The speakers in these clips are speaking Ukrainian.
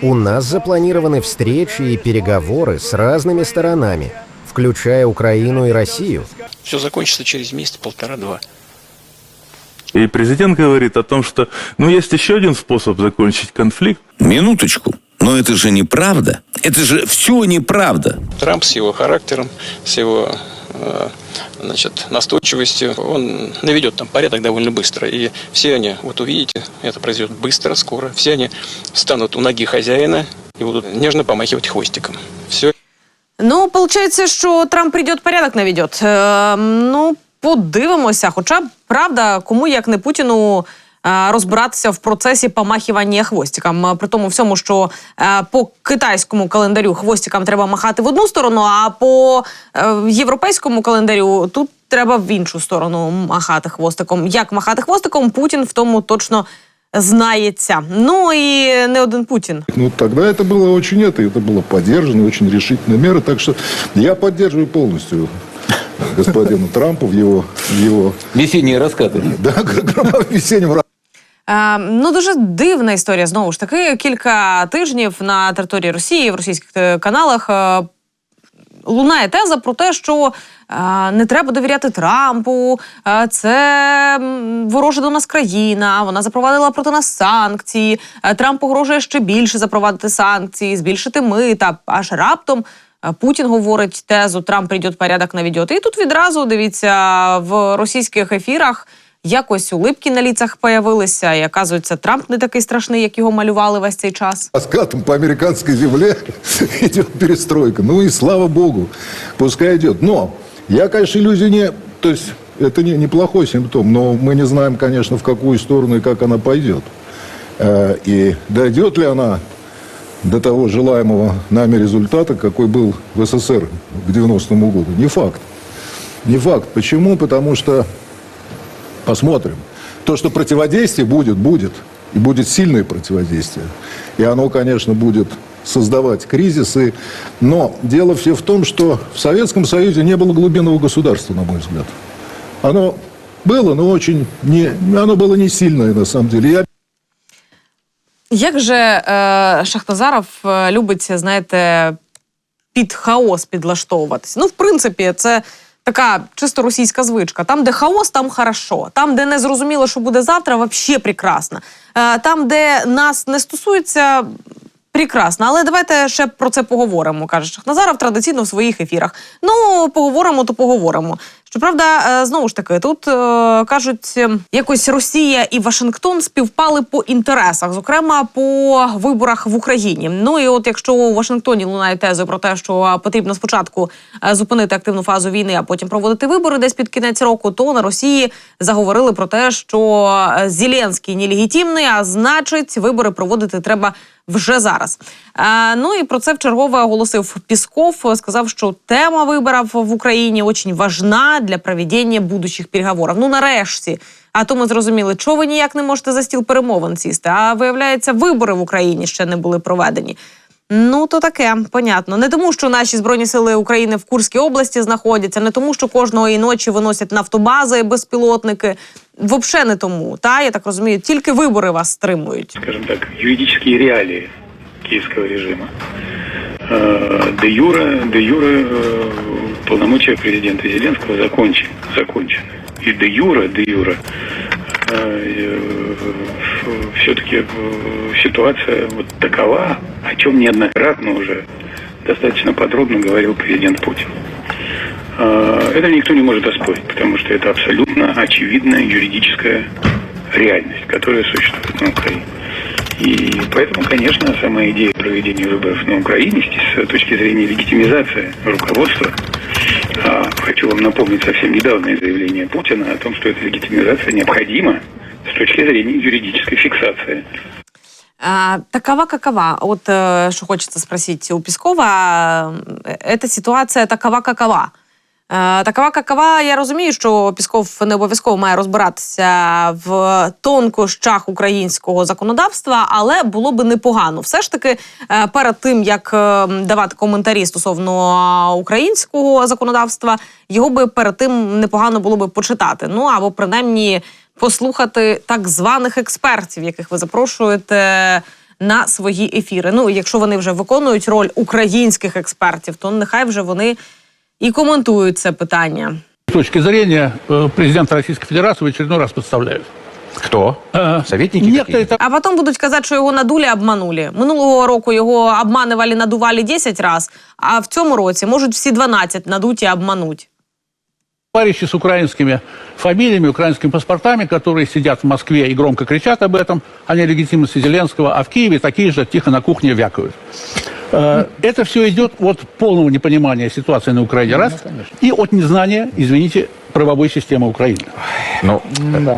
У нас запланированы встречи и переговоры с разными сторонами, включая Украину и Россию. Все закончится через месяц, полтора-два. И президент говорит о том, что ну, есть еще один способ закончить конфликт. Минуточку. Но это же неправда. Это же все неправда. Трамп с его характером, с его значит, настойчивостью, он наведет там порядок довольно быстро. И все они, вот увидите, это произойдет быстро, скоро. Все они встанут у ноги хозяина и будут нежно помахивать хвостиком. Все. Ну, получається, що Трамп прийде, порядок наведет. Е, ну, подивимося. Хоча, правда, кому як не Путіну е, розбиратися в процесі помахування хвостиком. Е, При тому всьому, що е, по китайському календарю хвостикам треба махати в одну сторону, а по е, європейському календарю тут треба в іншу сторону махати хвостиком. Як махати хвостиком, Путін в тому точно знається. Ну і не один Путін. Ну, тогда это было очень это, это было поддержано, очень решительные меры. Так что я поддерживаю полностью господина Трампа в его, в его Весенние раскаты. да, весеннем Е, ну дуже дивна історія. Знову ж таки, кілька тижнів на території Росії в російських е, каналах е, лунає теза про те, що е, не треба довіряти Трампу. це ворожа до нас країна. Вона запровадила проти нас санкції. Трамп погрожує ще більше запровадити санкції, збільшити мита. Аж раптом. Путін говорить тезу Трамп прийде порядок наведет. І тут відразу дивіться в російських ефірах якось улипки на ліцах появилися. І оказується, Трамп не такий страшний, як його малювали весь цей час. раскатом по американской земле идет перестройка. Ну и слава богу, пускай идет. Но я, конечно, иллюзий не... То есть это не, неплохой симптом, но мы не знаем, конечно, в какую сторону и как она пойдет. Э, И дойдет ли она до того желаемого нами результата, какой был в СССР к 90-му году. Не факт. Не факт. Почему? Потому что посмотрим. То, что противодействие будет, будет. И будет сильное противодействие. И оно, конечно, будет создавать кризисы. Но дело все в том, что в Советском Союзе не было глубинного государства, на мой взгляд. Оно было, но очень не... Оно было не сильное, на самом деле. Я Як же е, Шахназаров е, любить, знаєте, під хаос підлаштовуватися? Ну, в принципі, це така чисто російська звичка. Там, де хаос, там хорошо. Там, де не зрозуміло, що буде завтра, взагалі прекрасно. Е, там, де нас не стосується. Прекрасно, але давайте ще про це поговоримо. каже Шахназаров традиційно в своїх ефірах. Ну, поговоримо, то поговоримо. Щоправда, е, знову ж таки, тут е, кажуть, е, якось Росія і Вашингтон співпали по інтересах, зокрема по виборах в Україні. Ну і от якщо у Вашингтоні лунає тези про те, що потрібно спочатку зупинити активну фазу війни, а потім проводити вибори десь під кінець року, то на Росії заговорили про те, що Зеленський нелегітимний, а значить, вибори проводити треба вже зараз. Е, ну і про це вчергове оголосив Пісков. Сказав, що тема виборів в Україні дуже важна для проведення будучих переговорів. Ну нарешті. А то ми зрозуміли, чого ви ніяк не можете за стіл перемовин сісти. А виявляється, вибори в Україні ще не були проведені. Ну, то таке, понятно. Не тому, що наші збройні сили України в Курській області знаходяться, не тому, що кожної ночі виносять нафтобази, безпілотники. Взагалі не тому. Та я так розумію, тільки вибори вас стримують. скажем так, юридические реалии киевского режима. Э, Де юра, де юра э, полномочия президента Зеленского закончены, закончены. И де юра, де юра все-таки ситуация вот такова, о чем неоднократно уже достаточно подробно говорил президент Путин. Э, Это никто не может оспорить, потому что это абсолютно очевидная юридическая реальность, которая существует на Украине. И поэтому, конечно, сама идея проведения выборов на Украине с точки зрения легитимизации руководства, а, хочу вам напомнить совсем недавнее заявление Путина о том, что эта легитимизация необходима с точки зрения юридической фиксации А, такова какова? От е, що хочеться спросити у Піскова, е, ця ситуація такова какова? Е, Такова какова, я розумію, що Пісков не обов'язково має розбиратися в тонкощах українського законодавства, але було би непогано. Все ж таки, е, перед тим як е, давати коментарі стосовно українського законодавства, його би перед тим непогано було би почитати. Ну або принаймні послухати так званих експертів, яких ви запрошуєте на свої ефіри. Ну, якщо вони вже виконують роль українських експертів, то нехай вже вони і коментують це питання. С точки зрения э, президента Российской Федерации в очередной раз подставляют. Кто? Э, Советники Некоторые какие-то? А потім будуть казати, що його надули, обманули. Минулого року його обманювали, надували 10 разів, а в цьому році можуть всі 12 надуть і обмануть. Товарищи с украинскими фамилиями, украинскими паспортами, которые сидят в Москве и громко кричат об этом, о нелегитимности Зеленского, а в Киеве такие же тихо на кухне вякают. Э, Это все идет от полного непонимания ситуации на Украине, раз, и от незнания, извините, правовой системы Украины. Ну,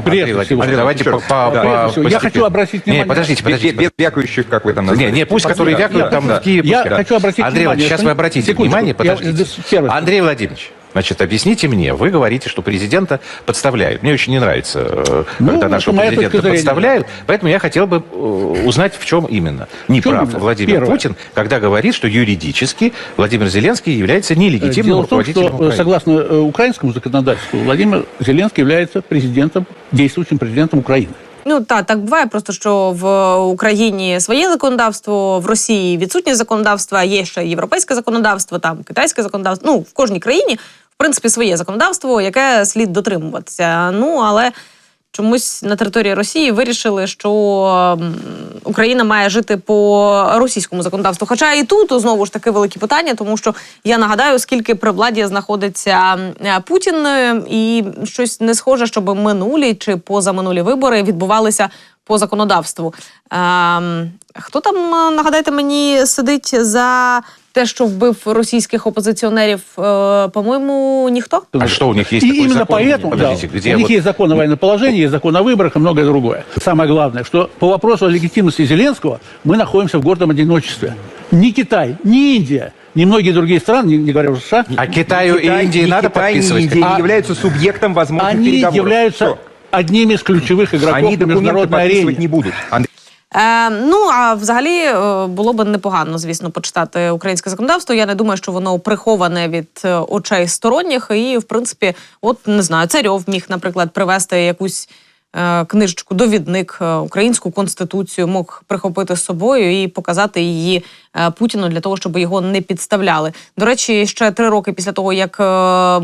Прежде Андрей всего. Владимирович, давайте по, по- Да. по- всего, я хочу обратить внимание- Не, подождите, подождите. без вякающих, как вы там Не, назвали. не, пусть, которые вякают там я- в Киеве. я хочу обратить Андрей внимание, Владимирович, сейчас вы обратите Секундочку, внимание, подождите. Андрей Владимирович, значит, объясните мне, вы говорите, что президента подставляют. Мне очень не нравится, э, Ну, когда это нашего моя президента точка зрения. подставляют, поэтому я хотел бы э, узнать, в чем именно. Не чем прав именно? Владимир Первое. Путин, когда говорит, что юридически Владимир Зеленский является нелегитимным Дело в том, руководителем что э, Украины. согласно э, украинскому законодательству Владимир Зеленский является президентом, действующим президентом Украины. Ну та так буває, просто що в Україні своє законодавство, в Росії відсутнє законодавство, а є ще європейське законодавство, там китайське законодавство. Ну в кожній країні в принципі своє законодавство, яке слід дотримуватися. Ну але чомусь на території Росії вирішили, що Україна має жити по російському законодавству. Хоча і тут знову ж таки великі питання, тому що я нагадаю, скільки при владі знаходиться е, Путін, е, і щось не схоже, щоб минулі чи позаминулі вибори відбувалися по законодавству. Ем, хто там, е, нагадайте мені, сидить за те, що вбив російських опозиціонерів? Е, по-моєму, ніхто. А что, у них есть и такой именно закон? поэтому да, Подождите, где у них вот- есть закон о военном положении, есть закон о выборах и многое другое. Самое главное, что по вопросу о легитимности Зеленского мы находимся в гордом одиночестве. Ни Китай, ни Индия, ни многие другие страны, не, не говоря уже США, А Китаю Китай- и Индии ни надо Китай, ни подписывать? Индия А- не являются субъектом возможных они переговоров. являются Всё. одними из ключевых игроков Они на документы международной подписывать арене. не будут. Е, ну а взагалі е, було б непогано, звісно, почитати українське законодавство. Я не думаю, що воно приховане від е, очей сторонніх. І, в принципі, от не знаю, царьов міг, наприклад, привезти якусь. е, Книжечку, довідник, е, українську конституцію мог прихопити з собою і показати її е, Путіну для того, щоб його не підставляли. До речі, ще три роки після того, як е,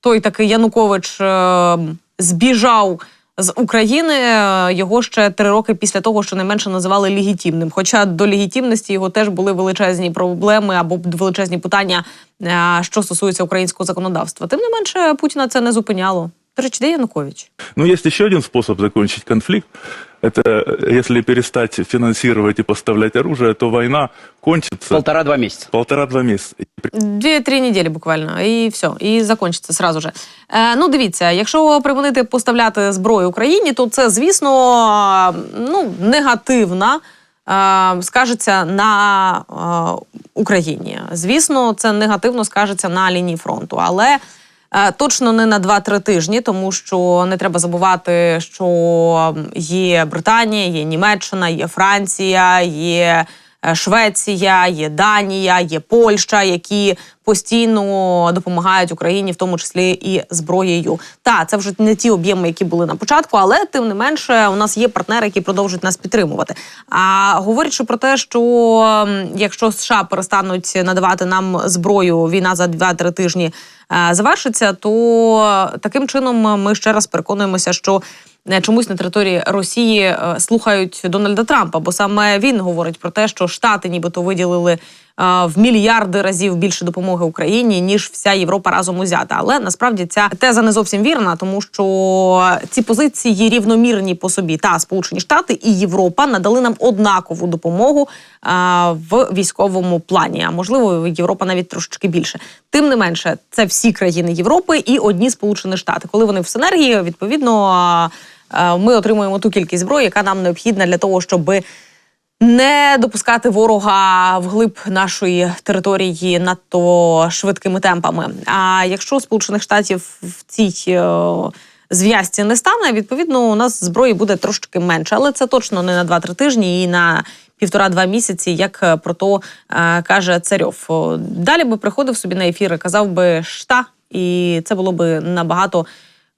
той такий Янукович е, збіжав з України. е, Його ще три роки після того, що найменше називали легітимним. Хоча до легітимності його теж були величезні проблеми або величезні питання, е, що стосується українського законодавства. Тим не менше, Путіна це не зупиняло. До речі, де Янукович? Ну, есть еще один способ закончить конфликт. Это э, если перестать финансировать и поставлять оружие, то война кончится Полтора-два месяца. полтора-два при- Дві-три неділі буквально, і все, і закінчиться сразу же. Е, ну, дивіться, якщо припинити поставляти зброю Україні, то це, звісно, ну, негативна. е, Скажеться на е, Україні. Звісно, це негативно скажеться на лінії фронту, але точно не на 2-3 тижні, тому що не треба забувати, що є Британія, є Німеччина, є Франція, є е, Швеція, є Данія, є Польща, які постійно допомагають Україні, в тому числі і зброєю. Та це вже не ті об'єми, які були на початку, але тим не менше, у нас є партнери, які продовжують нас підтримувати. А говорячи про те, що якщо США перестануть надавати нам зброю, війна за 2-3 тижні е, завершиться, то таким чином ми ще раз переконуємося, що е, чомусь на території Росії е, слухають Дональда Трампа, бо саме він говорить про те, що Штати нібито виділили е, в мільярди разів більше допомоги Україні ніж вся Європа разом узята. Але насправді ця теза не зовсім вірна, тому що ці позиції рівномірні по собі. Та Сполучені Штати і Європа надали нам однакову допомогу е, в військовому плані. А можливо, Європа навіть трошечки більше. Тим не менше, це всі країни Європи і одні Сполучені Штати. Коли вони в синергії, відповідно. Е, Ми отримуємо ту кількість зброї, яка нам необхідна для того, щоб не допускати ворога вглиб нашої території надто швидкими темпами. А якщо Сполучених Штатів в цій е, зв'язці не стане, відповідно, у нас зброї буде трошки менше, але це точно не на 2-3 тижні і на півтора-два місяці, як е, про то каже Царьов. Далі би приходив собі на ефір і казав би шта, і це було би набагато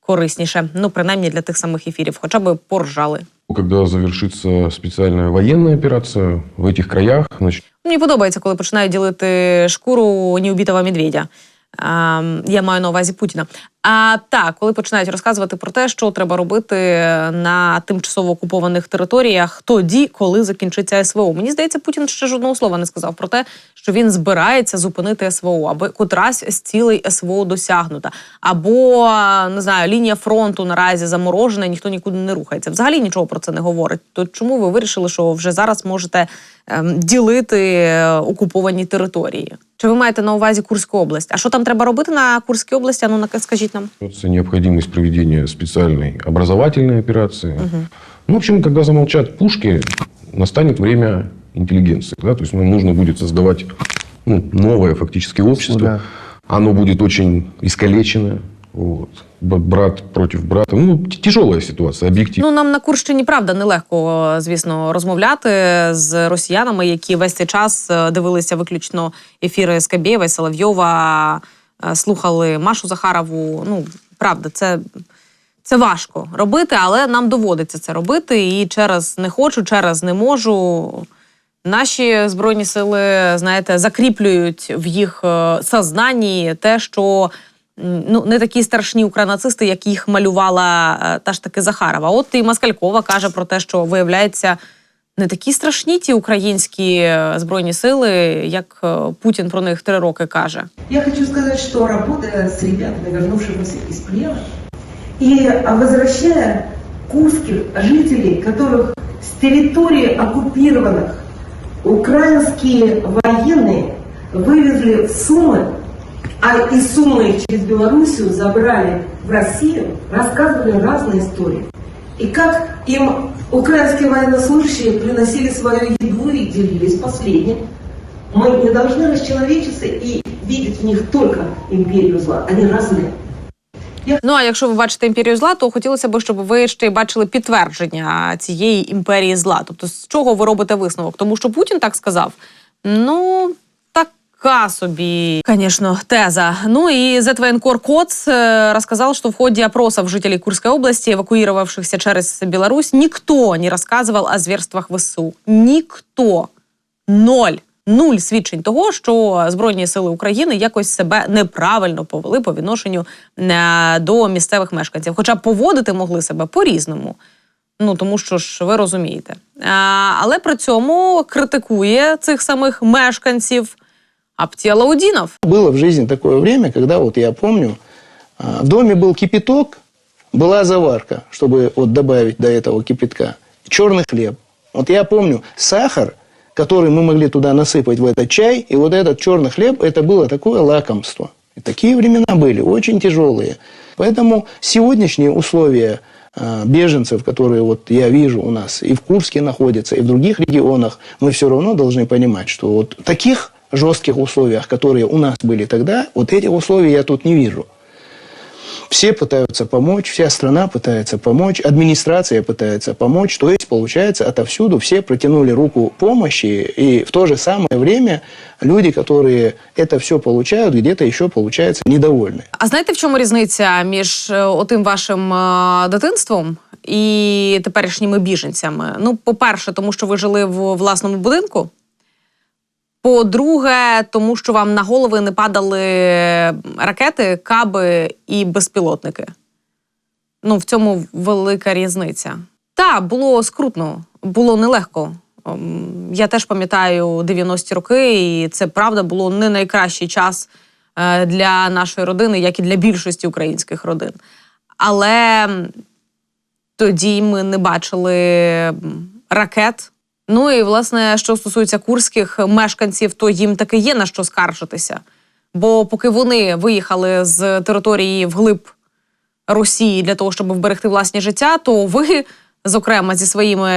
корисніше. Ну, принаймні для тих самих ефірів, хоча б поржали. Когда завершиться спеціальна воєнна операція в цих краях, значить... Мені подобається, коли починають ділити шкуру неубітого медведя. Я маю на увазі Путіна. А так, коли починають розказувати про те, що треба робити на тимчасово окупованих територіях, тоді, коли закінчиться СВО. Мені здається, Путін ще жодного слова не сказав про те, що він збирається зупинити СВО, аби котрась з цілей СВО досягнута, або не знаю, лінія фронту наразі заморожена, ніхто нікуди не рухається. Взагалі нічого про це не говорить. То чому ви вирішили, що вже зараз можете ем, ділити е, окуповані території? Чи ви маєте на увазі Курську область? А що там треба робити на Курській області? Ну на- скажіть нам. начнется необходимость проведения специальной образовательной операции. Ну, в общем, когда замолчат пушки, настанет время интеллигенции. Да? То есть нам нужно будет создавать ну, новое фактически общество. Оно будет очень искалечено. Вот. Брат против брата. Ну, тяжелая ситуация, объективно. Ну нам на Курщині правда нелегко, звісно, розмовляти з росіянами, які весь цей час е, дивилися виключно ефіри Скабєєва Соловйова, слухали Машу Захарову. Ну правда, це. Це важко робити, але нам доводиться це робити. І через не хочу, через не можу. Наші збройні сили, знаєте, закріплюють в їх е, сознанні те, що ну не такі страшні укранацисти, як їх малювала е, та ж таки Захарова. От і Маскалькова каже про те, що виявляється не такі страшні ті українські е, збройні сили, як е, Путін про них три роки каже. Я хочу сказать, что работая с ребятами, вернувшимися из плена, и возвращая курских жителей, которых с территории оккупированных украинские военные вывезли в Сумы, а из Сумы их через Белоруссию забрали в Россию, рассказывали разные истории. И как им украинские военнослужащие приносили свою еду и делились последним. Мы не должны расчеловечиться и видеть в них только империю зла. Они разные. Ну а якщо ви бачите імперію зла, то хотілося б, щоб ви ще й бачили підтвердження цієї імперії зла. Тобто, з чого ви робите висновок? Тому що Путін так сказав. Ну. Така собі, конечно, теза. Ну и Зетвоенкор Коц э, рассказал, что в ходе опросов жителей Курской области, эвакуировавшихся через Беларусь, никто не рассказывал о зверствах ВСУ. Никто. Ноль. Нуль свідчень того, що Збройні сили України якось себе неправильно повели по відношенню е, до місцевих мешканців. Хоча поводити могли себе по-різному. Ну тому що ж ви розумієте. А, але при цьому критикує цих самих мешканців Аптіалаудінов. Было в жизни такое время, когда, вот я помню, а, в доме был кипяток, была заварка, чтобы вот добавить до этого кипятка, черный хлеб. Вот я помню сахар, который мы могли туда насыпать в этот чай, и вот этот черный хлеб, это было такое лакомство. И такие времена были, очень тяжелые. Поэтому сегодняшние условия а, беженцев, которые вот я вижу у нас и в Курске находятся, и в других регионах, мы все равно должны понимать, что вот таких жестких условиях, которые у нас были тогда, вот этих условий я тут не вижу. Все пытаются помочь, вся страна пытается помочь, администрация пытается помочь. То есть, получается, отовсюду все протянули руку помощи, и в то же самое время люди, которые это все получают, где-то еще, получается, недовольны. А знаєте, в чому різниця між е, отим вашим е, дитинством і теперішніми біженцями? Ну, по-перше, тому що ви жили в власному будинку. По-друге, тому що вам на голови не падали ракети, каби і безпілотники. Ну, в цьому велика різниця. Та, було скрутно, було нелегко. Ем, Я теж пам'ятаю 90-ті роки, і це правда було не найкращий час е, для нашої родини, як і для більшості українських родин. Але тоді ми не бачили ракет. Ну і власне, що стосується курських мешканців, то їм таки є на що скаржитися. Бо поки вони виїхали з території вглиб Росії для того, щоб вберегти власні життя, то ви, зокрема, зі своїми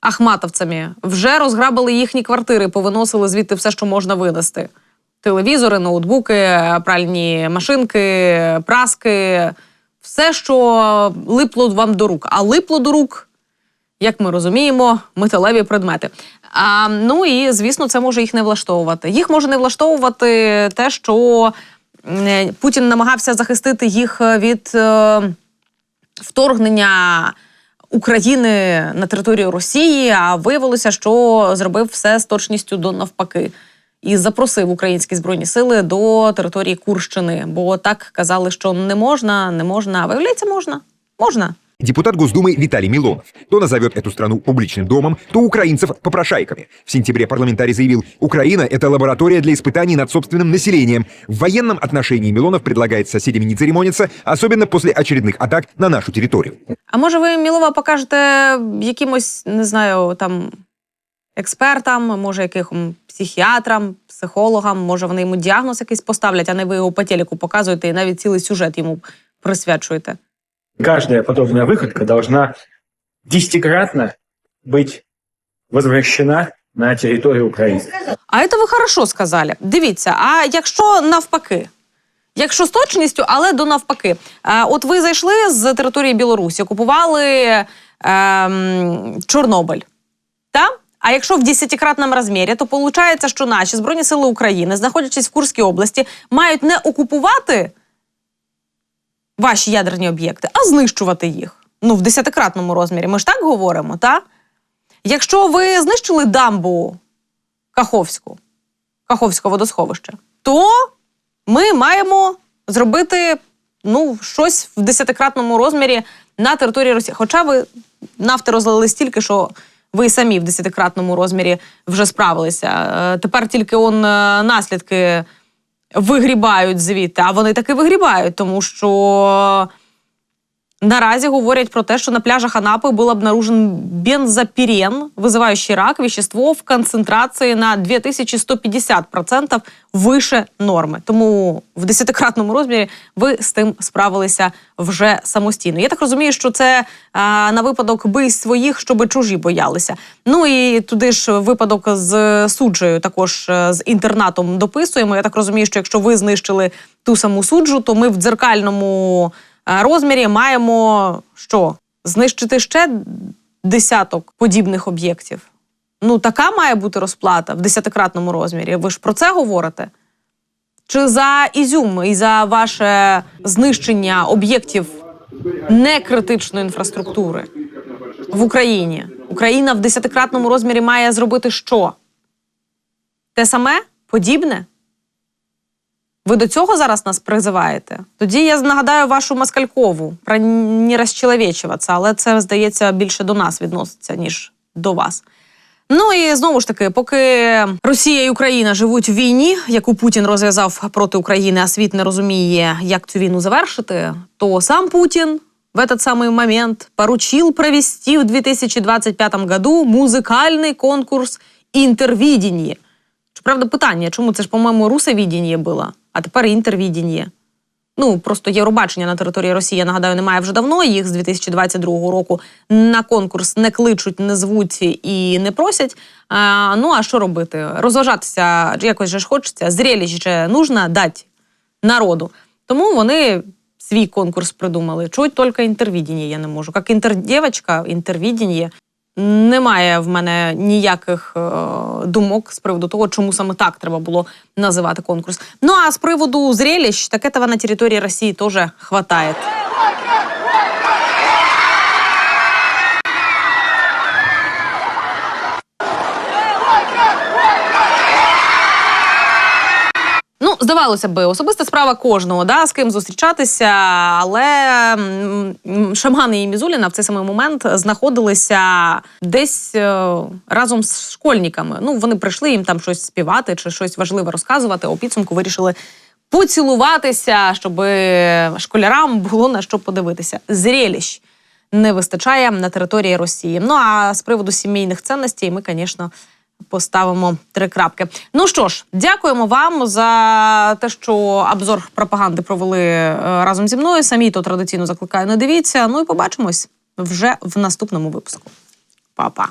ахматовцями, вже розграбили їхні квартири, повиносили звідти все, що можна винести: телевізори, ноутбуки, пральні машинки, праски, все, що липло вам до рук. А липло до рук як ми розуміємо, металеві предмети. А, ну і звісно, це може їх не влаштовувати. Їх може не влаштовувати те, що е, Путін намагався захистити їх від е, вторгнення України на територію Росії, а виявилося, що зробив все з точністю до навпаки. І запросив українські збройні сили до території Курщини. Бо так казали, що не можна, не можна. Виявляється, можна. Можна. Депутат Госдумы Виталий Милонов то назовет эту страну публичным домом, то украинцев попрошайками. В сентябре парламентарий заявил, Украина – это лаборатория для испытаний над собственным населением. В военном отношении Милонов предлагает с соседями не церемониться, особенно после очередных атак на нашу территорию. А може, ви Мілова покажете якимось, не знаю, там експертам, може, яким психіатрам, психологам, може, вони йому діагноз якийсь поставлять, а не ви його по телеку показуєте і навіть цілий сюжет йому присвячуєте. Каждая подобная выходка должна десятикратно быть возвращена на территорию Украины. А це ви хорошо сказали. Дивіться, а якщо навпаки? Якщо з точністю, але до навпаки. Е, от ви зайшли з території Білорусі, окупували ем, Чорнобиль. Та? А якщо в десятикратному розмірі, то виходить, що наші Збройні Сили України, знаходячись в Курській області, мають не окупувати ваші ядерні об'єкти, а знищувати їх. Ну, в десятикратному розмірі. Ми ж так говоримо, та? Якщо ви знищили дамбу Каховську, Каховського водосховища, то ми маємо зробити ну, щось в десятикратному розмірі на території Росії. Хоча ви нафти розлили стільки, що ви самі в десятикратному розмірі вже справилися. Е, Тепер тільки он е, наслідки вигрібають звідти, а вони таки вигрібають, тому що наразі говорять про те, що на пляжах Анапи був обнаружен бензопирен, вызывающий рак, вещество в концентрації на 2150% вище норми. Тому в десятикратному розмірі ви з тим справилися вже самостійно. Я так розумію, що це а, на випадок бий своїх, щоб чужі боялися. Ну і туди ж випадок з суджею, також е, з інтернатом дописуємо. Я так розумію, що якщо ви знищили ту саму суджу, то ми в дзеркальному розмірі маємо що? Знищити ще десяток подібних об'єктів. Ну, така має бути розплата в десятикратному розмірі. Ви ж про це говорите? Чи за ізюм і за ваше знищення об'єктів некритичної інфраструктури в Україні? Україна в десятикратному розмірі має зробити що? Те саме? Подібне? Ви до цього зараз нас призиваєте? Тоді я нагадаю вашу москалькову про не розчеловечуватися, але це, здається, більше до нас відноситься, ніж до вас. Ну і знову ж таки, поки Росія і Україна живуть в війні, яку Путін розв'язав проти України, а світ не розуміє, як цю війну завершити, то сам Путін в этот самый момент поручил провести в 2025 году музикальний конкурс «Інтервідіння». Правда, питання, чому це ж, по-моєму, русовідіння було, а тепер інтервідіння. Ну, просто Євробачення на території Росії, я нагадаю, немає вже давно. Їх з 2022 року на конкурс не кличуть, не звуть і не просять. А, ну, а що робити? Розважатися якось же ж хочеться, зрелище нужно дати народу. Тому вони свій конкурс придумали. Чуть тільки інтервідіння я не можу. Як інтердєвочка, інтервідіння. Немає в мене ніяких е, думок з приводу того, чому саме так треба було називати конкурс. Ну а з приводу зрелищ, так этого на території Росії теж хватає. Здавалося би, особиста справа кожного, да, з ким зустрічатися, але м, і Мізуліна в цей самий момент знаходилися десь е, разом з школьниками. Ну, вони прийшли їм там щось співати чи щось важливе розказувати. У підсумку вирішили поцілуватися, щоб школярам було на що подивитися. Зрелищ не вистачає на території Росії. Ну а з приводу сімейних цінностей ми, звісно, поставимо три крапки. Ну що ж, дякуємо вам за те, що обзор пропаганди провели е, разом зі мною. Самі то традиційно закликаю. Не дивіться. Ну і побачимось вже в наступному випуску. Па-па.